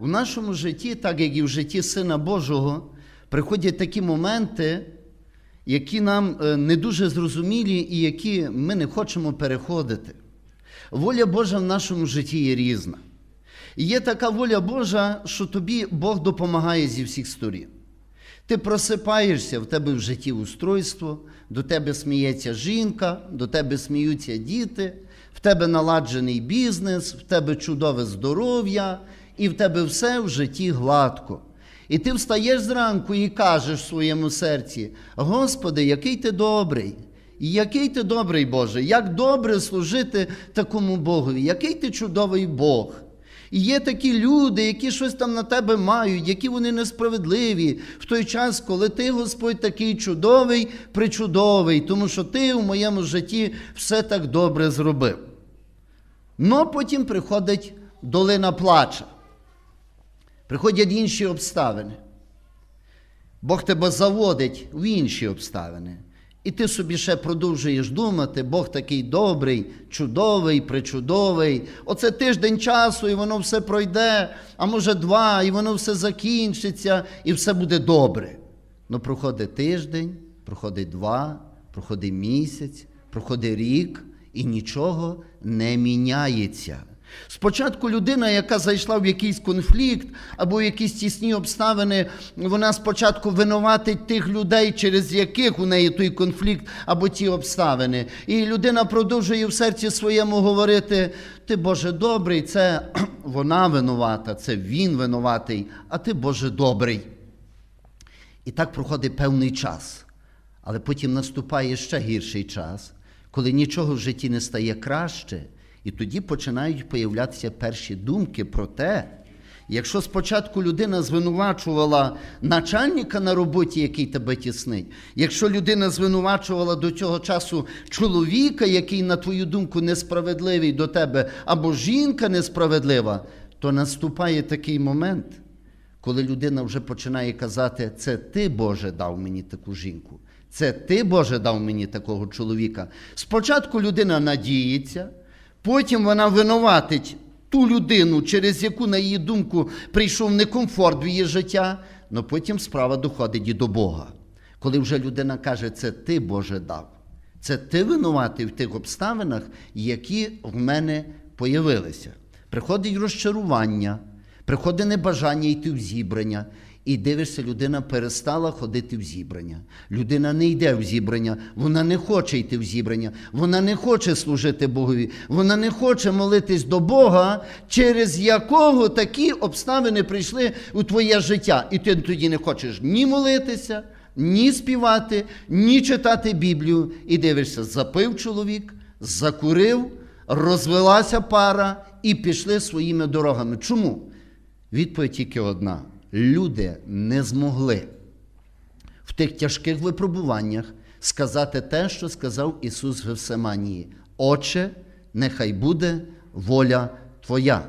У нашому житті, так як і в житті Сина Божого, приходять такі моменти, які нам е, не дуже зрозумілі і які ми не хочемо переходити. Воля Божа в нашому житті є різна. І є така воля Божа, що тобі Бог допомагає зі всіх сторін. Ти просипаєшся, в тебе в житті устройство, до тебе сміється жінка, до тебе сміються діти, в тебе наладжений бізнес, в тебе чудове здоров'я, і в тебе все в житті гладко. І ти встаєш зранку і кажеш в своєму серці: Господи, який ти добрий! І який ти добрий Боже, як добре служити такому Богові, який ти чудовий Бог. І є такі люди, які щось там на тебе мають, які вони несправедливі в той час, коли ти, Господь, такий чудовий, причудовий, тому що ти в моєму житті все так добре зробив. Но потім приходить долина плача. Приходять інші обставини. Бог тебе заводить в інші обставини. І ти собі ще продовжуєш думати, Бог такий добрий, чудовий, причудовий. Оце тиждень часу, і воно все пройде, а може два, і воно все закінчиться, і все буде добре. Ну, проходить тиждень, проходить два, проходить місяць, проходить рік, і нічого не міняється. Спочатку людина, яка зайшла в якийсь конфлікт або в якісь тісні обставини, вона спочатку винуватить тих людей, через яких у неї той конфлікт або ті обставини. І людина продовжує в серці своєму говорити: Ти Боже добрий, це вона винувата, це він винуватий, а ти Боже добрий. І так проходить певний час. Але потім наступає ще гірший час, коли нічого в житті не стає краще. І тоді починають появлятися перші думки про те, якщо спочатку людина звинувачувала начальника на роботі, який тебе тіснить, якщо людина звинувачувала до цього часу чоловіка, який, на твою думку, несправедливий до тебе, або жінка несправедлива, то наступає такий момент, коли людина вже починає казати, це ти, Боже, дав мені таку жінку, це ти, Боже, дав мені такого чоловіка. Спочатку людина надіється. Потім вона винуватить ту людину, через яку, на її думку, прийшов некомфорт в її життя, але потім справа доходить і до Бога. Коли вже людина каже, це ти, Боже, дав, це ти винуватий в тих обставинах, які в мене появилися. Приходить розчарування, приходить небажання йти в зібрання. І дивишся, людина перестала ходити в зібрання. Людина не йде в зібрання, вона не хоче йти в зібрання, вона не хоче служити Богові, вона не хоче молитись до Бога, через якого такі обставини прийшли у твоє життя. І ти тоді не хочеш ні молитися, ні співати, ні читати Біблію. І дивишся, запив чоловік, закурив, розвелася пара і пішли своїми дорогами. Чому? Відповідь тільки одна люди не змогли в тих тяжких випробуваннях сказати те, що сказав Ісус в Гевсиманії. Отче, нехай буде воля Твоя.